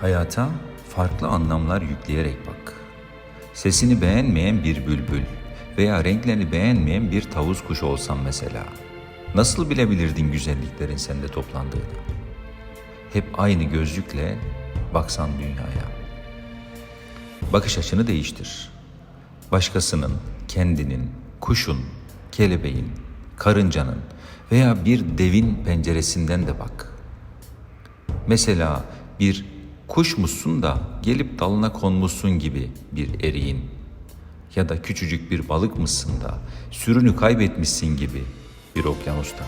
Hayata farklı anlamlar yükleyerek bak. Sesini beğenmeyen bir bülbül veya renklerini beğenmeyen bir tavus kuşu olsan mesela. Nasıl bilebilirdin güzelliklerin sende toplandığını? Hep aynı gözlükle baksan dünyaya. Bakış açını değiştir. Başkasının, kendinin, kuşun, kelebeğin, karıncanın veya bir devin penceresinden de bak. Mesela bir kuşmuşsun da gelip dalına konmuşsun gibi bir eriğin ya da küçücük bir balık mısın da sürünü kaybetmişsin gibi bir okyanusta.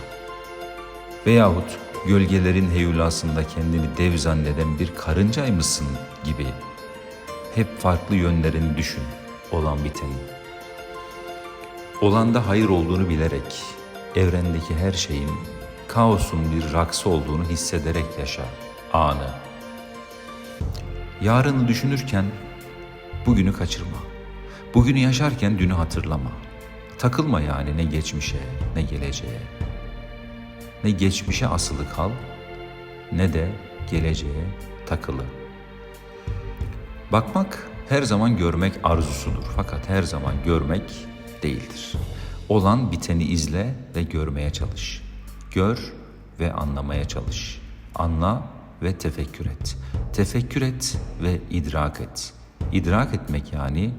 Veyahut gölgelerin heyulasında kendini dev zanneden bir karıncaymışsın gibi hep farklı yönlerini düşün olan biteni. Olanda hayır olduğunu bilerek, evrendeki her şeyin kaosun bir raksı olduğunu hissederek yaşa anı. Yarını düşünürken bugünü kaçırma. Bugünü yaşarken dünü hatırlama. Takılma yani ne geçmişe ne geleceğe. Ne geçmişe asılı kal ne de geleceğe takılı. Bakmak her zaman görmek arzusudur fakat her zaman görmek değildir. Olan biteni izle ve görmeye çalış. Gör ve anlamaya çalış. Anla ve tefekkür et. Tefekkür et ve idrak et. İdrak etmek yani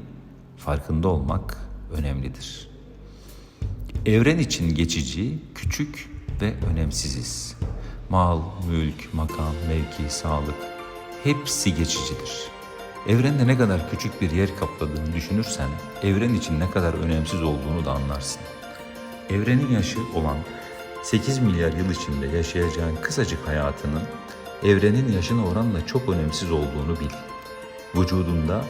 farkında olmak önemlidir. Evren için geçici, küçük ve önemsiziz. Mal, mülk, makam, mevki, sağlık hepsi geçicidir. Evrende ne kadar küçük bir yer kapladığını düşünürsen, evren için ne kadar önemsiz olduğunu da anlarsın. Evrenin yaşı olan 8 milyar yıl içinde yaşayacağın kısacık hayatının evrenin yaşına oranla çok önemsiz olduğunu bil. Vücudunda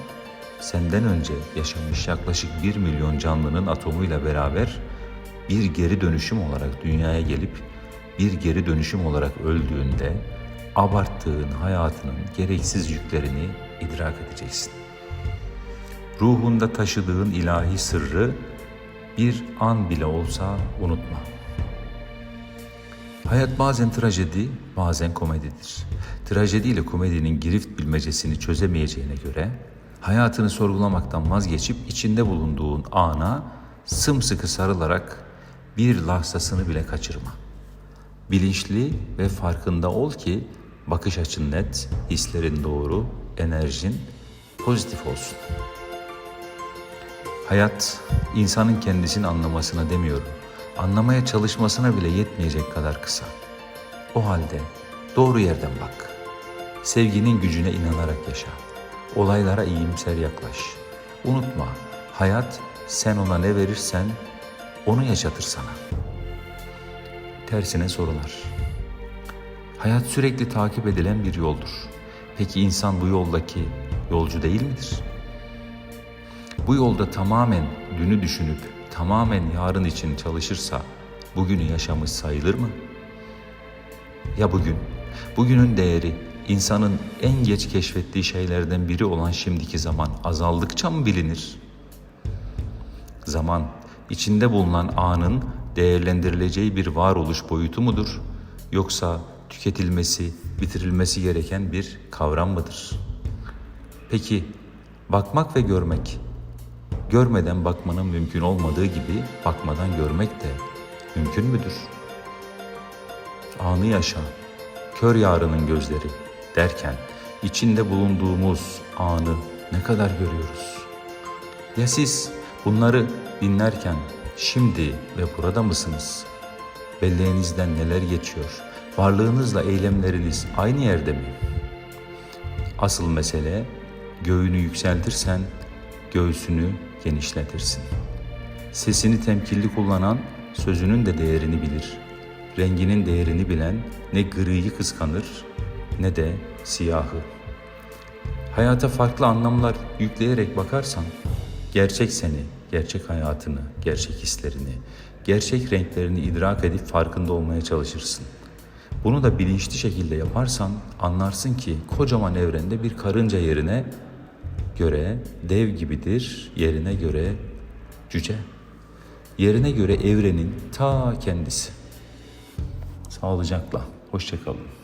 senden önce yaşamış yaklaşık 1 milyon canlının atomuyla beraber bir geri dönüşüm olarak dünyaya gelip bir geri dönüşüm olarak öldüğünde abarttığın hayatının gereksiz yüklerini idrak edeceksin. Ruhunda taşıdığın ilahi sırrı bir an bile olsa unutma. Hayat bazen trajedi, bazen komedidir. Trajedi ile komedinin girift bilmecesini çözemeyeceğine göre hayatını sorgulamaktan vazgeçip içinde bulunduğun ana sımsıkı sarılarak bir lahzasını bile kaçırma. Bilinçli ve farkında ol ki bakış açın net, hislerin doğru, enerjin pozitif olsun. Hayat insanın kendisini anlamasına demiyorum. Anlamaya çalışmasına bile yetmeyecek kadar kısa. O halde doğru yerden bak. Sevginin gücüne inanarak yaşa. Olaylara iyimser yaklaş. Unutma, hayat sen ona ne verirsen onu yaşatır sana. Tersine sorular. Hayat sürekli takip edilen bir yoldur. Peki insan bu yoldaki yolcu değil midir? Bu yolda tamamen dünü düşünüp tamamen yarın için çalışırsa bugünü yaşamış sayılır mı? Ya bugün? Bugünün değeri insanın en geç keşfettiği şeylerden biri olan şimdiki zaman azaldıkça mı bilinir? Zaman içinde bulunan anın değerlendirileceği bir varoluş boyutu mudur? Yoksa tüketilmesi, bitirilmesi gereken bir kavram mıdır? Peki bakmak ve görmek görmeden bakmanın mümkün olmadığı gibi bakmadan görmek de mümkün müdür? Anı yaşa, kör yarının gözleri derken içinde bulunduğumuz anı ne kadar görüyoruz? Ya siz bunları dinlerken şimdi ve burada mısınız? Belleğinizden neler geçiyor? Varlığınızla eylemleriniz aynı yerde mi? Asıl mesele göğünü yükseltirsen göğsünü genişletirsin. Sesini temkilli kullanan sözünün de değerini bilir. Renginin değerini bilen ne griyi kıskanır ne de siyahı. Hayata farklı anlamlar yükleyerek bakarsan gerçek seni, gerçek hayatını, gerçek hislerini, gerçek renklerini idrak edip farkında olmaya çalışırsın. Bunu da bilinçli şekilde yaparsan anlarsın ki kocaman evrende bir karınca yerine göre dev gibidir, yerine göre cüce. Yerine göre evrenin ta kendisi. Sağlıcakla, hoşçakalın.